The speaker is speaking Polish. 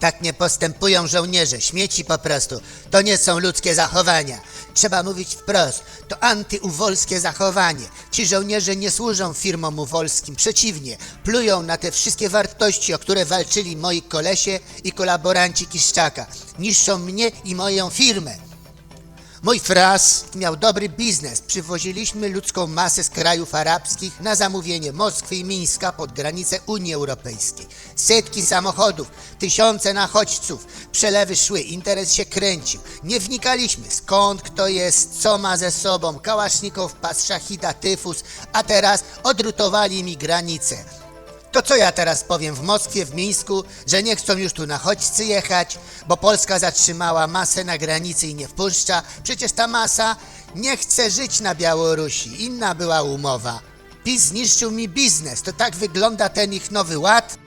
Tak nie postępują żołnierze, śmieci po prostu. To nie są ludzkie zachowania. Trzeba mówić wprost, to antyuwolskie zachowanie. Ci żołnierze nie służą firmom uwolskim, przeciwnie, plują na te wszystkie wartości, o które walczyli moi kolesie i kolaboranci Kiszczaka. Niszczą mnie i moją firmę. Mój fras miał dobry biznes. Przywoziliśmy ludzką masę z krajów arabskich na zamówienie Moskwy i Mińska pod granicę Unii Europejskiej. Setki samochodów, tysiące nachodźców, przelewy szły, interes się kręcił. Nie wnikaliśmy skąd kto jest, co ma ze sobą, kałasznikow, pas szachida, tyfus, a teraz odrutowali mi granicę. To co ja teraz powiem w Moskwie, w Mińsku, że nie chcą już tu nachodźcy jechać, bo Polska zatrzymała masę na granicy i nie wpuszcza. Przecież ta masa nie chce żyć na Białorusi. Inna była umowa. PiS zniszczył mi biznes. To tak wygląda ten ich nowy ład?